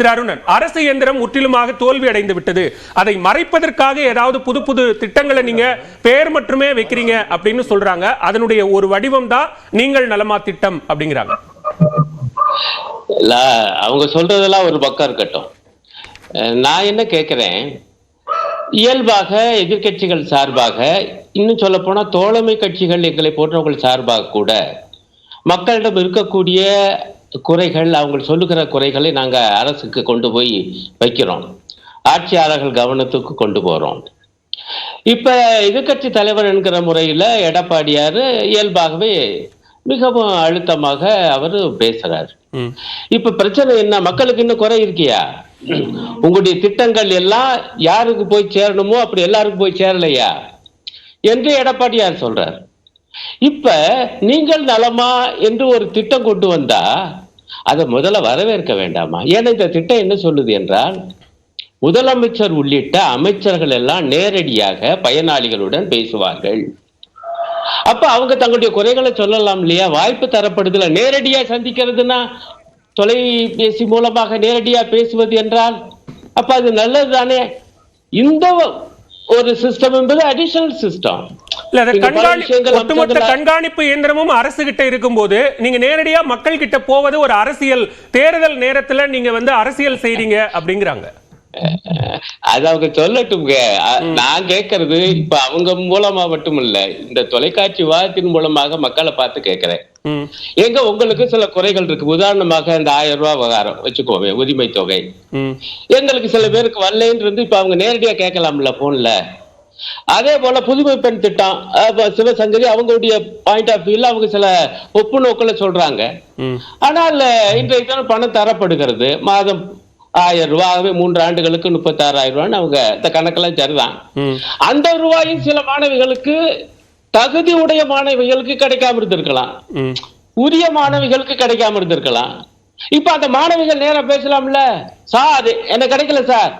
திரு அருணன் அரசு இயந்திரம் முற்றிலுமாக தோல்வி அடைந்து விட்டது. அதை மறைப்பதற்காக ஏதாவது புது புது திட்டங்களை நீங்க பெயர் மட்டுமே வைக்கிறீங்க அப்படின்னு சொல்றாங்க. அதனுடைய ஒரு வடிவம் தான் நீங்கள் நலமா திட்டம் அப்படிங்கிறாங்க. அவங்க சொல்றதெல்லாம் ஒரு பக்கம் இருக்கட்டும். நான் என்ன கேட்கிறேன் இயல்பாக எதிர்க்கட்சிகள் சார்பாக இன்னும் சொல்ல போனா தோழமை கட்சிகள் எங்களை போன்றவர்கள் சார்பாக கூட மக்களிடம் இருக்கக்கூடிய குறைகள் அவங்க சொல்லுகிற குறைகளை நாங்க அரசுக்கு கொண்டு போய் வைக்கிறோம். ஆட்சியாளர்கள் கவனத்துக்கு கொண்டு போறோம். இப்ப எதிர்க்கட்சி தலைவர் என்கிற முறையில எடப்பாடியார் இயல்பாகவே மிகவும் அழுத்தமாக அவர் பேசுறாரு. இப்ப பிரச்சனை என்ன? மக்களுக்கு இன்னும் குறை இருக்கியா? உங்களுடைய திட்டங்கள் எல்லாம் யாருக்கு போய் சேரணுமோ அப்படி எல்லாருக்கும் போய் சேரலையா? என்று எடப்பாடியார் சொல்றார். இப்ப நீங்கள் நலமா என்று ஒரு திட்டம் கொண்டு வந்தா அதை முதல்ல வரவேற்க வேண்டாமா? ஏன்னா இந்த திட்டம் என்ன சொல்லுது என்றால் முதலமைச்சர் உள்ளிட்ட அமைச்சர்கள் எல்லாம் நேரடியாக பயனாளிகளுடன் பேசுவார்கள். அப்ப அவங்க தங்களுடைய குறைகளை சொல்லலாம் இல்லையா? வாய்ப்பு தரப்படுதுல. நேரடியா சந்திக்கிறதுனா தொலைபேசி மூலமாக நேரடியா பேசுவது என்றால் அப்ப அது நல்லது தானே இந்த ஒரு சிஸ்டம் என்பது அடிஷனல் சிஸ்டம் ஒட்டுமொத்த கண்காணிப்பு இயந்திரமும் அரசு கிட்ட இருக்கும்போது நீங்க நேரடியா மக்கள் கிட்ட போவது ஒரு அரசியல் தேர்தல் நேரத்துல நீங்க வந்து அரசியல் செய்றீங்க அப்படிங்கிறாங்க. அது அவங்க சொல்லட்டும்ங்க. நான் கேட்கறது இப்ப அவங்க மூலமா மட்டும் இல்ல இந்த தொலைக்காட்சி விவாதத்தின் மூலமாக மக்களை பார்த்து கேட்கிறேன். எங்க உங்களுக்கு சில குறைகள் இருக்கு? உதாரணமாக இந்த ஆயிரம் ரூபாய் விவகாரம் வச்சுக்கோமே உரிமை தொகை. எங்களுக்கு சில பேருக்கு வரலன்னு இருந்து இப்ப அவங்க நேரடியா கேட்கலாம்ல போன்ல. அதே போல புதுமை பெண் திட்டம் சிவசங்கரி அவங்களுடைய பாயிண்ட் ஆஃப் வியூல அவங்க சில ஒப்பு நோக்குல சொல்றாங்க. ஆனால் தினம் பணம் தரப்படுகிறது. மாதம் ஆயிரம் ரூபாய் மூன்று ஆண்டுகளுக்கு முப்பத்தாறாயிரம் ரூபான்னு அவங்க இந்த கணக்கெல்லாம் சரிதான். அந்த ரூபாயும் சில மாணவிகளுக்கு தகுதி உடைய மாணவிகளுக்கு கிடைக்காம இருந்திருக்கலாம். உரிய மாணவிகளுக்கு கிடைக்காம இருந்திருக்கலாம். இப்ப அந்த மாணவிகள் நேரா பேசலாம்ல? சார் எனக்கு கிடைக்கல சார்?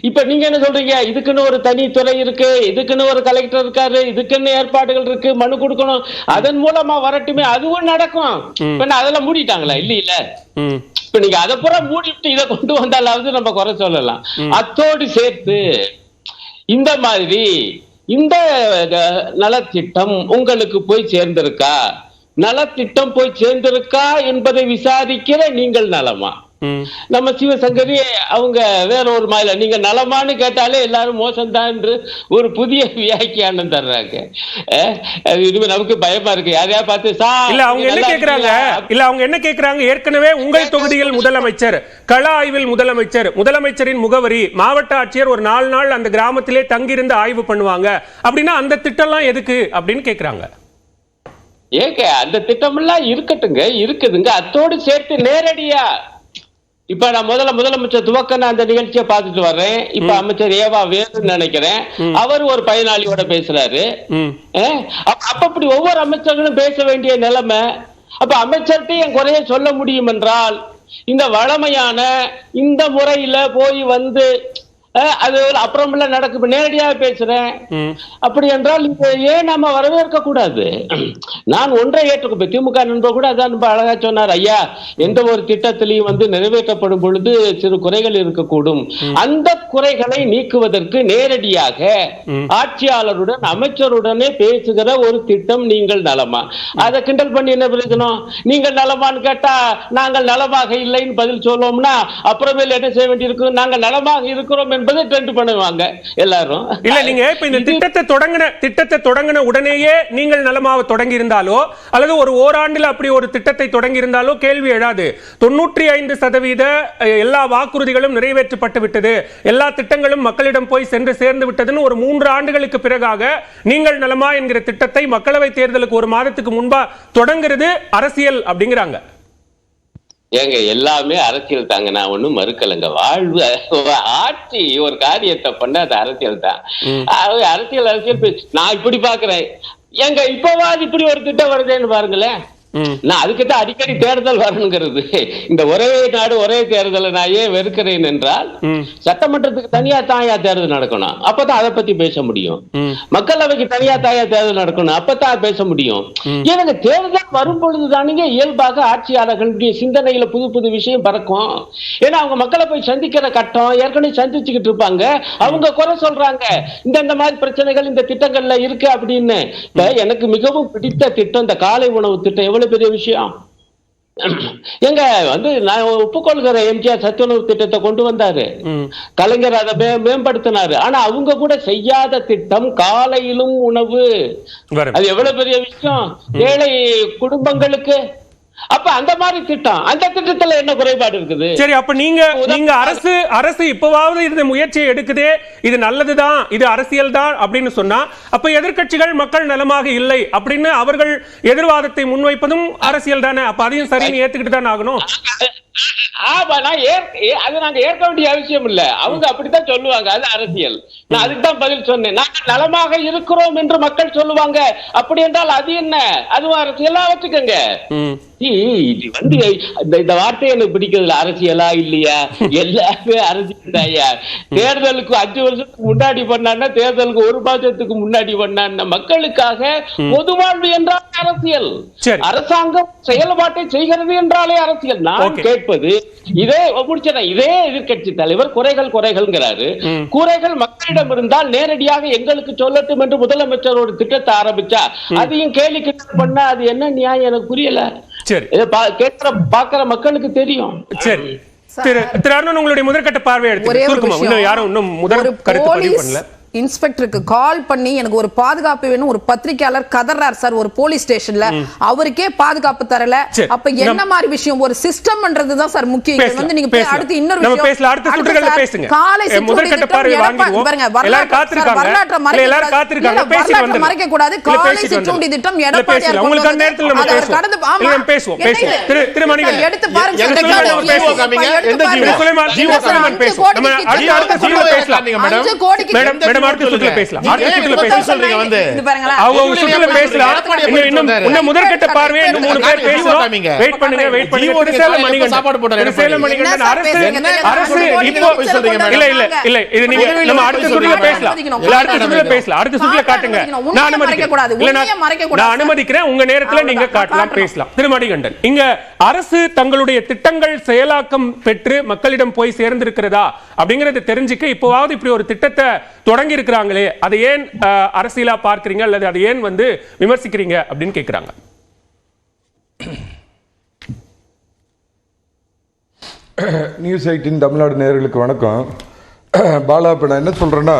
இப்ப நீங்க என்ன சொல்றீங்க? இதுக்குன்னு ஒரு தனி துறை இருக்கு இதுக்குன்னு ஒரு கலெக்டர் இருக்காரு இதுக்குன்னு ஏற்பாடுகள் இருக்கு மனு கொடுக்கணும். அதன் மூலமா வரட்டுமே அதுவும் நடக்கும். இப்ப அதெல்லாம் மூடிட்டாங்களா? இல்ல இல்ல. இப்ப நீங்க அதை பூரா மூடிட்டு இதை கொண்டு வந்தாலாவது நம்ம குறை சொல்லலாம். அத்தோடு சேர்த்து இந்த மாதிரி இந்த நலத்திட்டம் உங்களுக்கு போய் சேர்ந்திருக்கா? நலத்திட்டம் போய் சேர்ந்திருக்கா என்பதை விசாரிக்கிற நீங்கள் நலமா. நம்ம சிவசங்கரி அவங்க வேற ஒரு மாதிரி நீங்க நலமான்னு கேட்டாலே எல்லாரும் மோசம்தான் என்று ஒரு புதிய வியாக்கியானம் தர்றாங்க. இனிமே நமக்கு பயமா இருக்கு. யாரையா பார்த்து சா இல்ல அவங்க என்ன கேக்குறாங்க? இல்ல அவங்க என்ன கேக்குறாங்க? ஏற்கனவே உங்கள் தொகுதியில் முதலமைச்சர் கள ஆய்வில் முதலமைச்சர் முதலமைச்சரின் முகவரி மாவட்ட ஆட்சியர் ஒரு நாலு நாள் அந்த கிராமத்திலே தங்கியிருந்து ஆய்வு பண்ணுவாங்க. அப்படின்னா அந்த திட்டம்லாம் எதுக்கு அப்படின்னு கேக்குறாங்க. ஏங்க அந்த திட்டமெல்லாம் இருக்கட்டுங்க இருக்குதுங்க. அத்தோடு சேர்த்து நேரடியா இப்ப நான் முதல்ல முதலமைச்சர் துவக்கன அந்த நிகழ்ச்சியை பார்த்துட்டு வர்றேன். இப்ப அமைச்சர் ஏவா வேணும்னு நினைக்கிறேன். அவர் ஒரு பயனாளியோட பேசுறாரு. அப்ப அப்ப இப்படி ஒவ்வொரு அமைச்சர்களும் பேச வேண்டிய நிலைமை. அப்ப அமைச்சர்கிட்ட என் குறைய சொல்ல முடியும் என்றால் இந்த வளமையான இந்த முறையில போய் வந்து அது அப்புறமெல்லாம் நடக்கு. இப்ப நேரடியா பேசுறேன். அப்படி என்றால் இதை ஏன் நம்ம வரவேற்க கூடாது? நான் ஒன்றை ஏற்றுக்கொப்பேன் திமுக நண்பர் கூட அதான் ரொம்ப அழகா சொன்னார். ஐயா எந்த ஒரு திட்டத்திலையும் வந்து நிறைவேற்றப்படும் பொழுது சிறு குறைகள் இருக்கக்கூடும். அந்த குறைகளை நீக்குவதற்கு நேரடியாக ஆட்சியாளருடன் அமைச்சருடனே பேசுகிற ஒரு திட்டம் நீங்கள் நலமா? அதை கிண்டல் பண்ணி என்ன பிரயோஜனம்? நீங்கள் நலமான்னு கேட்டா நாங்கள் நலமாக இல்லைன்னு பதில் சொல்லுவோம்னா அப்புறமேல் என்ன செய்ய வேண்டியிருக்கும்? நாங்கள் நலமாக இருக்கிறோம் என்பதை ட்ரெண்ட் பண்ணுவாங்க எல்லாரும். இல்ல நீங்க இப்ப இந்த திட்டத்தை தொடங்கின திட்டத்தை தொடங்கின உடனேயே நீங்கள் நலமாவ தொடங்கி இருந்தாலோ அல்லது ஒரு ஓராண்டுல அப்படி ஒரு திட்டத்தை தொடங்கி இருந்தாலோ கேள்வி எழாது. தொண்ணூற்றி ஐந்து சதவீத எல்லா வாக்குறுதிகளும் நிறைவேற்றப்பட்டு விட்டது. எல்லா திட்டங்களும் மக்களிடம் போய் சென்று சேர்ந்து விட்டதுன்னு ஒரு மூன்று ஆண்டுகளுக்கு பிறகாக நீங்கள் நலமா என்கிற திட்டத்தை மக்களவை தேர்தலுக்கு ஒரு மாதத்துக்கு முன்பா தொடங்குறது அரசியல் அப்படிங்கிறாங்க. ஏங்க எல்லாமே அரசியல் தாங்க. நான் ஒண்ணும் மறுக்கலைங்க. வாழ்வு ஆட்சி ஒரு காரியத்தை பண்ண அது அரசியல் தான். அரசியல் அரசியல் நான் இப்படி பாக்குறேன் ஏங்க இப்பவாது இப்படி ஒரு திட்டம் வருதேன்னு பாருங்களேன். நான் அதுக்கு தான் அடிக்கடி தேர்தல் வரணுங்கிறது. இந்த ஒரே நாடு ஒரே தேர்தலை நான் ஏன் வெறுக்கிறேன் என்றால் சட்டமன்றத்துக்கு தனியா தாயா தேர்தல் நடக்கணும். அப்பதான் அதை பத்தி பேச முடியும். மக்களவைக்கு தனியா தாயா தேர்தல் நடக்கணும். அப்பதான் பேச முடியும். எனக்கு தேர்தல் வரும் பொழுதுதானுங்க இயல்பாக ஆட்சியாளர்களுடைய சிந்தனையில புது புது விஷயம் பறக்கும். ஏன்னா அவங்க மக்களை போய் சந்திக்கிற கட்டம் ஏற்கனவே சந்திச்சுக்கிட்டு இருப்பாங்க. அவங்க குறை சொல்றாங்க. இந்த இந்த மாதிரி பிரச்சனைகள் இந்த திட்டங்கள்ல இருக்கு அப்படின்னு. எனக்கு மிகவும் பிடித்த திட்டம் இந்த காலை உணவு திட்டம். எவ்வளவு பெரிய விஷயம்? எங்க வந்து நான் ஒப்புக்கொள்கிற எம்ஜிஆர் சத்துணவு திட்டத்தை கொண்டு வந்தாரு. கலைஞர் அதை மேம்படுத்தினாரு. ஆனா அவங்க கூட செய்யாத திட்டம் காலையிலும் உணவு. அது எவ்வளவு பெரிய விஷயம்? ஏழை குடும்பங்களுக்கு அப்ப அந்த மாதிரி திட்டம் அந்த திட்டத்துல என்ன குறைபாடு இருக்குது? சரி அப்ப நீங்க நீங்க அரசு அரசு இப்பவாவது இந்த முயற்சியை எடுக்குதே இது நல்லதுதான் இது அரசியல் தான் அப்படின்னு சொன்னா அப்ப எதிர்க்கட்சிகள் மக்கள் நலமாக இல்லை அப்படின்னு அவர்கள் எதிர்வாதத்தை முன்வைப்பதும் அரசியல் தானே அப்ப அதையும் சரின்னு ஏத்துக்கிட்டு தான் ஆகணும்? ஆமா நான் ஏற்க ஏ- அது நாங்க ஏற்க வேண்டிய அவசியம் இல்ல. அவங்க அப்படித்தான் சொல்லுவாங்க அது அரசியல். நான் அதுக்கு தான் பதில் சொன்னேன். நாங்கள் நலமாக இருக்கிறோம் என்று மக்கள் சொல்லுவாங்க. அப்படி என்றால் அது என்ன? அதுவும் அரசியலா? வச்சுக்கோங்க. இது வந்து இந்த வார்த்தை எனக்கு பிடிக்கிறதுல அரசியலா இல்லையா? எல்லாமே அரசியல் தாயா தேர்தலுக்கு அஞ்சு வருஷத்துக்கு முன்னாடி பண்ணான்னா தேர்தலுக்கு ஒரு மாதத்துக்கு முன்னாடி பண்ணான்னா மக்களுக்காக பொது வாழ்வு என்றால் அரசியல். அரசாங்கம் செயல்பாட்டை செய்கிறது என்றாலே அரசியல். நான் Okay. கேட்பது இதே முடிச்சேன் இதே எதிர்க்கட்சி தலைவர் குறைகள் குறைகள்ங்கிறாரு. குறைகள் மக்களிடம் இருந்தால் நேரடியாக எங்களுக்கு சொல்லட்டும் என்று முதலமைச்சர் ஒரு திட்டத்தை ஆரம்பிச்சா அதையும் கேலி கிண்டல் பண்ணா அது என்ன நியாயம் எனக்கு புரியல. சரி. கேட்கிற பாக்குற மக்களுக்கு தெரியும். சரி. திரு திரு அருணன் உங்களுடைய முதற்கட்ட பார்வை எடுத்து. யாரும் இன்னும் முதல் கருத்து பதிவு பண்ணல. இன்ஸ்பெக்டருக்கு கால் பண்ணி எனக்கு ஒரு பாதுகாப்பு வேணும் ஒரு பத்திரிக்கையாளர் கதறார் சார் ஒரு போலீஸ் ஸ்டேஷன்ல அவருக்கே பாதுகாப்பு தரல. அப்ப என்ன மாதிரி விஷயம் ஒரு சிஸ்டம்ன்றது தான் சார் முக்கியம் வந்து நீங்க. அடுத்து இன்னொரு விஷயம். காலை. பாருங்க, வரலாற்று- மறைக்க கூடாது. காலை சிற்றுண்டி. திட்டம் பேசுவோம். கடந்து ஆமா. பேசுவோம். எடுத்து பாருங்க. கோடிக்கு நம்ம அடுத்த- சுற்றுல. பேசலாம். அடுத்த சுற்றுல. சொல்றீங்க வந்து. அவங்க சுற்றுல பேசலாம் இன்னும் இன்னும் முதற்கட்ட பார்வையை இன்னும் மூணு பேர். வெயிட் பண்ணுங்க வெயிட் பண்ணுங்க மணிகண்டன் சாப்பாடு போட்டாரு. மணிகண்டன் அரசு? அரசு இப்போ இல்ல இல்ல. இல்ல இது நீங்க நம்ம அடுத்த. சுற்றுல பேசலாம். இல்ல அடுத்த சுற்றுல. பேசலாம் அடுத்த சுற்றுல காட்டுங்க. நான். அனுமதிக்கிறேன் நான் உங்க நேரத்துல நீங்க. காட்டலாம். பேசலாம் திருமணிகண்டன் இங்க அரசு தங்களுடைய திட்டங்கள் செயலாக்கம் பெற்று மக்களிடம் போய் சேர்ந்திருக்கிறதா அப்படிங்கறத தெரிஞ்சுக்க இப்போவாவது இப்படி ஒரு திட்டத்தை தொடங்கி இருக்கிறாங்களே அதை ஏன் அரசியலா பார்க்கிறீங்க அல்லது அதை ஏன் வந்து விமர்சிக்கிறீங்க அப்படின்னு கேட்கிறாங்க. நியூஸ் எயிட்டின் தமிழ்நாடு நேர்களுக்கு வணக்கம். பாலா இப்ப நான் என்ன சொல்றேன்னா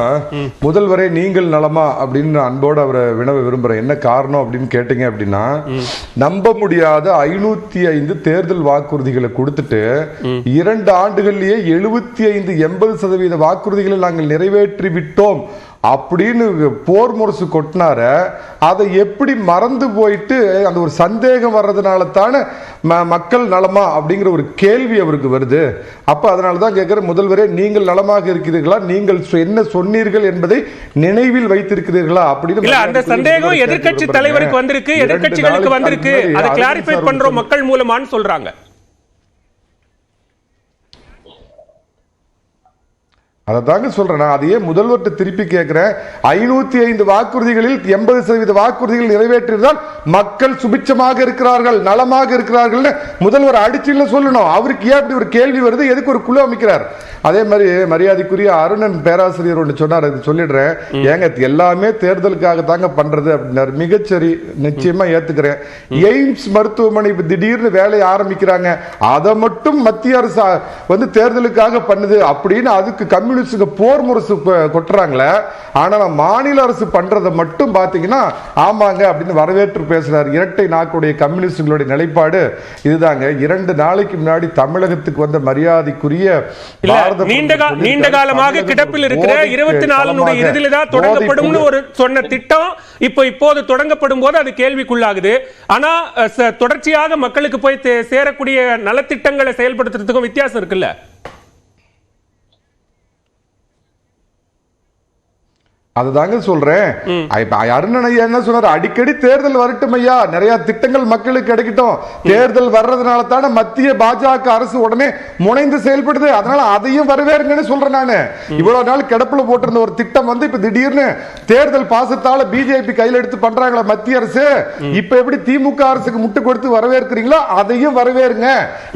முதல்வரே நீங்கள் நலமா அப்படின்னு அன்போடு அவரை வினவ விரும்புறேன். என்ன காரணம் அப்படின்னு கேட்டீங்க அப்படின்னா நம்ப முடியாத ஐநூத்தி ஐந்து தேர்தல் வாக்குறுதிகளை கொடுத்துட்டு இரண்டு ஆண்டுகள்லயே எழுபத்தி ஐந்து எண்பது சதவீத வாக்குறுதிகளை நாங்கள் நிறைவேற்றி விட்டோம் அப்படின்னு போர் முரசு கொட்டினார அதை எப்படி மறந்து போயிட்டு அந்த ஒரு சந்தேகம் வர்றதுனால தானே ம- மக்கள் நலமா அப்படிங்கிற ஒரு கேள்வி அவருக்கு வருது. அப்ப அதனால தான் கேட்கிற முதல்வரே நீங்கள் நலமாக இருக்கிறீர்களா? நீங்கள் என்ன சொன்னீர்கள் என்பதை நினைவில் வைத்திருக்கிறீர்களா? அப்படின்னு அந்த சந்தேகம் கேட்க தலைவருக்கு. வந்திருக்கு. நாளுக்கு வந்திருக்கு. அதை கிளாரிஃபை பண்றோம் மக்கள் மூலமான்னு சொல்றாங்க. அதை தாங்க சொல்றேன். நான் அதையே முதல்வர்கிட்ட திருப்பி கேட்கிறேன். ஐநூத்தி ஐந்து வாக்குறுதிகளில் எண்பது சதவீத வாக்குறுதிகள் நிறைவேற்றியதால் மக்கள் சுபிட்சமாக இருக்கிறார்கள் நலமாக இருக்கிறார்கள் முதல்வர் அடிச்சுல சொல்லணும். அவருக்கு ஏன் இப்படி ஒரு கேள்வி வருது? எதுக்கு ஒரு குழு அமைக்கிறார்? அதே மாதிரி மரியாதைக்குரிய அருணன் பேராசிரியர் ஒன்று சொன்னார் அது சொல்லிடுறேன். ஏங்க எல்லாமே தேர்தலுக்காக தாங்க பண்றது அப்படின்னாரு. மிகச்சரி நிச்சயமா ஏத்துக்கிறேன். எய்ம்ஸ் மருத்துவமனை இப்ப திடீர்னு வேலையை ஆரம்பிக்கிறாங்க. அதை மட்டும் மத்திய அரசு வந்து தேர்தலுக்காக பண்ணுது அப்படின்னு அதுக்கு கம்யூனிஸ்டுங்க போர் முரசு கொட்டுறாங்களே ஆனா மாநில அரசு பண்றதை மட்டும் பாத்தீங்கன்னா ஆமாங்க அப்படின்னு வரவேற்று பேசுறாரு. இரட்டை நாக்குடைய கம்யூனிஸ்டுகளுடைய நிலைப்பாடு இதுதாங்க. இரண்டு நாளைக்கு முன்னாடி தமிழகத்துக்கு வந்த மரியாதைக்குரிய நீண்ட காலமாக கிடப்பில் இருக்கிற இருபத்தி தளமாக இறுதியில தான் தொடங்கப்படும்னு போதைப் ஒரு சொன்ன திட்டம் இப்போ இப்போது தொடங்கப்படும் போது அது கேள்விக்குள்ளாகுது. ஆனா தொடர்ச்சியாக மக்களுக்கு போய் சேரக்கூடிய நலத்திட்டங்களை செயல்படுத்துறதுக்கும் வித்தியாசம் இருக்குல்ல? அதுதாங்க சொல்றேன். அருணன் ஐயா என்ன சொன்னாரு? அடிக்கடி தேர்தல் வரட்டும் ஐயா. நிறைய திட்டங்கள் மக்களுக்கு கிடைக்கட்டும். தேர்தல் வர்றதுனால தானே மத்திய பாஜக அரசு உடனே முனைந்து செயல்படுது. அதனால அதையும் வரவேறுங்கன்னு சொல்றேன் நானு. இவ்வளவு நாள் கிடப்புல போட்டிருந்த ஒரு திட்டம் வந்து இப்ப திடீர்னு தேர்தல் பாசத்தால பிஜேபி கையில எடுத்து பண்றாங்களா மத்திய அரசு. இப்ப எப்படி திமுக அரசுக்கு முட்டு கொடுத்து வரவேற்கிறீங்களோ அதையும் வரவேறுங்க.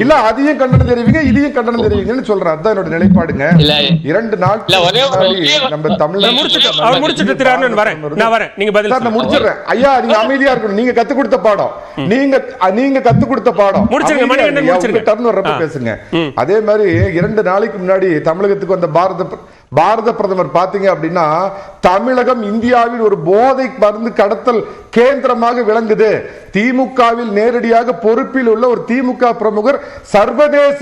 இல்ல அதையும் கண்டனம் தெரிவிங்க இதையும் கண்டனம் தெரிவிங்கன்னு சொல்றேன். அதான் என்னோட நிலைப்பாடுங்க. இரண்டு நாள் நம்ம தமிழ்நாடு அவர் முடிச்சுட்டு திரு அருணன் வரேன். நான் வரேன். நீங்க பதில் நான். முடிச்சிடுறேன். ஐயா நீங்க அமைதியா இருக்கணும். நீங்க கத்து கொடுத்த பாடம். நீங்க நீங்க கத்து கொடுத்த பாடம். முடிச்சிருங்க, மணிகண்டன். முடிச்சிருங்க. turn வர்றப்ப. பேசுங்க. அதே மாதிரி இரண்டு நாளைக்கு முன்னாடி தமிழகத்துக்கு வந்த பாரத பிர- பாரத பிரதமர் பார்த்தீங்க அப்படின்னா தமிழகம் இந்தியாவில் ஒரு போதை மருந்து கடத்தல் கேந்திரமாக விளங்குது. திமுகவில் நேரடியாக பொறுப்பில் உள்ள ஒரு திமுக பிரமுகர் சர்வதேச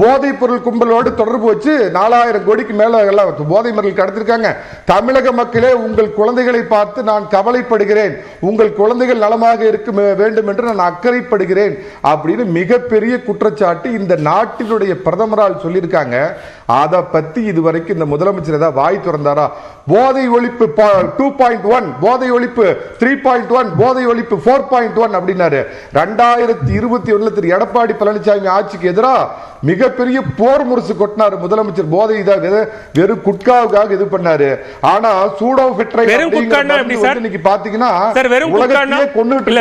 போதைப் பொருள் கும்பலோடு தொடர்பு வச்சு நாலாயிரம் கோடிக்கு மேல எல்லாம் போதை மருந்து கடத்திருக்காங்க. தமிழக மக்களே உங்கள் குழந்தைகளை பார்த்து நான் கவலைப்படுகிறேன். உங்கள் குழந்தைகள் நலமாக இருக்க வேண்டும் என்று நான் அக்கறைப்படுகிறேன் அப்படின்னு மிகப்பெரிய குற்றச்சாட்டு இந்த நாட்டினுடைய பிரதமரால் சொல்லியிருக்காங்க. அதை பத்தி இதுவரைக்கும் இந்த முதலமைச்சர் ஏதாவது வாய் திறந்தாரா? போதை ஒழிப்பு டூ பாயிண்ட் ஒன் போதை ஒழிப்பு த்ரீ பாயிண்ட் ஒன் போதை ஒழிப்பு ஃபோர் பாயிண்ட் ஒன் அப்படின்னாரு. ரெண்டாயிரத்தி இருபத்தி ஒண்ணுல திரு எடப்பாடி பழனிசாமி ஆட்சிக்கு எதிராக மிகப்பெரிய போர் முரசு கொட்டினாரு முதலமைச்சர். போதை இதை வெறு- வெறும் குட்காவுக்காக இது பண்ணாரு. ஆனா சூடோ ஃபிட்ரை? இன்னைக்கு பாத்தீங்கன்னா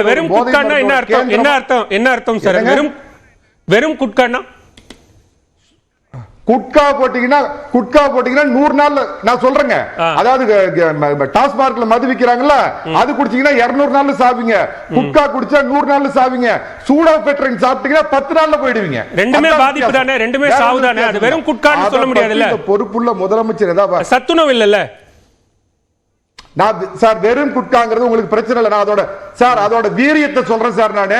வெறும் குட்கான்னா? என்ன அர்த்தம்? என்ன அர்த்தம்? என்ன அர்த்தம் சார்? வெறும் வெறும் குட்கான்னா? குட்கா போட்டீங்கன்னா குட்கா போட்டீங்கன்னா நூறு நாள்ல நான் சொல்றேங்க. அதாவது டாஸ்மார்க்ல மது விக்கிறாங்கல்ல அது குடிச்சீங்கன்னா 200 நாள்ல சாவீங்க. குட்கா குடிச்சா நூறு நாள்ல சாவீங்க. சூடா பெட்ரின் சாப்பிட்டீங்கன்னா பத்து நாள்ல போயிடுவீங்க. ரெண்டுமே பாதிப்பு. தானே, ரெண்டுமே வேற சாவு ஒண்ணும் தானே, அது வெறும். குட்கான்னு சொல்ல முடியாதுல்ல? பொறுப்புள்ள முதலமைச்சர் ஏதாவது சத்துணவு இல்லல்ல? நான் சார் வெறும் குட்காங்கிறது உங்களுக்கு பிரச்சனை இல்லை. நான் அதோட சார் அதோட வீரியத்தை சொல்றேன் சார் நானு.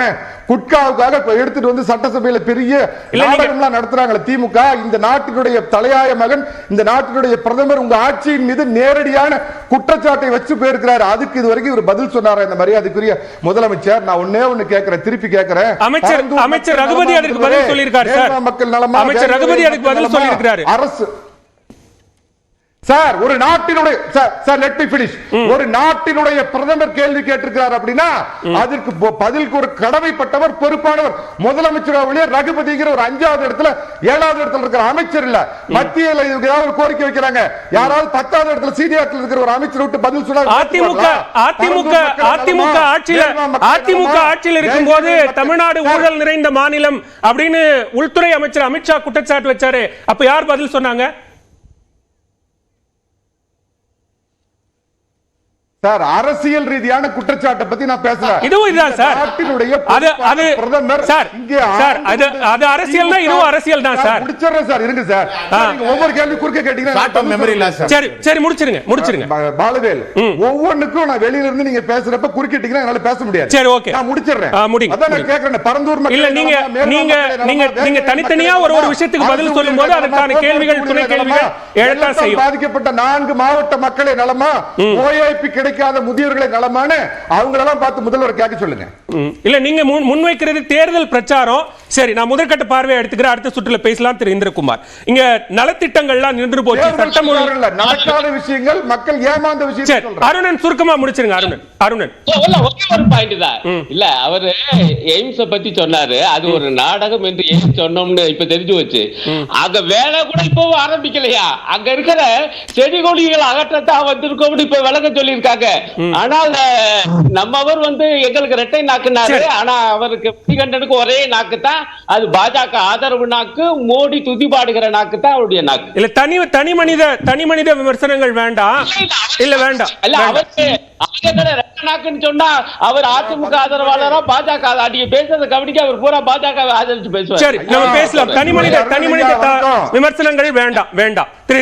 குட்காவுக்காக இப்ப எடுத்துட்டு வந்து சட்டசபையில பெரிய நாடகம்லாம் நடத்துறாங்களே திமுக. இந்த நாட்டினுடைய தலையாய மகன் இந்த நாட்டினுடைய பிரதமர் உங்க ஆட்சியின் மீது நேரடியான குற்றச்சாட்டை வச்சு போயிருக்கிறாரு. அதுக்கு இது வரைக்கும் இவர் பதில் சொன்னாரா இந்த மாதிரி அதுக்குரிய முதலமைச்சர்? நான் ஒன்னே ஒண்ணு கேட்கிறேன் திருப்பி கேட்கிறேன் அமைச்சர் அமைச்சர் ரகுபதி அதுக்கு பதில் சொல்லியிருக்காரு மக்கள் நலமா அமைச்சர் ரகுபதி அதுக்கு பதில் சொல்லியிருக்காரு அரசு சார் ஒரு நாட்டினுடைய சார் லெட் மீ. ஃபினிஷ் ஒரு நாட்டினுடைய பிரதமர் கேள்வி கேட்டிருக்கிறார் அப்படின்னா அதற்கு பொ- பதில் ஒரு கடமைப்பட்டவர் பொறுப்பானவர். முதலமைச்சர் ரகுபதிங்கிற ஒரு அஞ்சாவது இடத்துல ஏழாவது இடத்துல இருக்கிற அமைச்சர் இல்ல. மத்தியில ஏதாவது ஒரு கோரிக்கை வைக்கிறாங்க. யாராவது பத்தாவது இடத்துல சீனியர்ல இருக்கிற ஒரு அமைச்சர் விட்டு பதில் சொன்னா அதிமுக அதிமுக அதிமுக ஆட்சியில அதிமுக ஆட்சியில் இருக்கும்போது தமிழ்நாடு ஊழல் நிறைந்த மாநிலம் அப்படின்னு உள்துறை அமைச்சர் அமித்ஷா குற்றச்சாட்டு வச்சாரு. அப்ப யார் பதில் சொன்னாங்க? சார் அரசியல் ரீதியான குற்றச்சாட்டை பத்தி நான் பேசுறேன் இதுவும் இதுதான் சார். நாட்டினுடைய அது அது பிரதமர் சார் இங்கே சார் அது அது அரசியல்னா இதுவும் அரசியல் தான் சார். முடிச்சிடுறேன் சார். இருங்க சார். சார், நீங்க ஒவ்வொரு கேள்வி குறுக்க கேட்டீங்கன்னா memory loss, sir. சரி. சரி முடிச்சிருங்க முடிச்சிருங்க. பாலவேல் ஒவ்வொன்றுக்கும் நான் வெளியில இருந்து நீங்க பேசுறப்ப குறுக்கிட்டீங்கன்னா என்னால பேச முடியாது. சரி, okay. நான் முடிச்சிடுறேன். முடிங்க, அதான் நான். கேக்குறேன் பரந்தூர் மக்கள் இல்ல நீங்க நீங்க நீங்க நீங்க தனித்தனியா ஒரு ஒரு விஷயத்துக்கு பதில் சொல்லும் போது அதற்கான கேள்விகள் துணை கேள்விகள் எழத்தான் செய்யும். பாதிக்கப்பட்ட நான்கு மாவட்ட மக்களே நலமா ஓஏபி கிடைக்காத முதியவர்களை நலமான அவங்களெல்லாம் பார்த்து முதல்வர் கேட்க சொல்லுங்க. இல்ல நீங்க முன்வைக்கிறது தேர்தல் பிரச்சாரம். சரி நான் முதற்கட்ட பார்வையை எடுத்துக்கிறேன். அடுத்த சுற்றுல பேசலாம் திரு இந்திரகுமார். இங்க நலத்திட்டங்கள்லாம் நின்று போச்சு. சட்டம் நடக்காத விஷயங்கள் மக்கள் ஏமாந்த சொல்றேன் அருணன் சுருக்கமா முடிச்சிருங்க அருணன். அருணன். ஒரே ஒரு பாயிண்ட் தான். இல்ல அவரு எய்ம்ஸ பத்தி சொன்னாரு. அது ஒரு நாடகம் என்று ஏன் சொன்னோம்னு இப்ப தெரிஞ்சு வச்சு அங்க வேலை கூட இப்போ ஆரம்பிக்கலையா? அங்க இருக்கிற செடி கொடிகள் அகற்றத்தான் வந்திருக்கோம்னு இப்ப விளக்க சொல்லியிருக்காங்க. ஆனால் அஹ், நம்மவர் வந்து எங்களுக்கு ரெட்டை நாக்குனாரு. ஆனா அவருக்கு மணிகண்டனுக்கு ஒரே நாக்கு தான் அது பாஜக ஆதரவு நாக்கு மோடி துதி பாடுகிற நாக்கு தான் அவருடைய நாக்கு. இல்ல தனி தனி மனித தனி மனித விமர்சனங்கள் வேண்டாம் இல்ல வேண்டாம் இல்ல. அவருக்கு நாக்குன்னு சொன்னா அவர் அதிமுக ஆதரவாளரா பாஜக நீங்க பேசுறத கவனிக்க அவர் பூரா பாஜக ஆதரிச்சு பேசுவார். சரி நம்ம பேசலாம். தனி மனித தனி மனித விமர்சனங்கள் வேண்டாம் வேண்டாம் திரு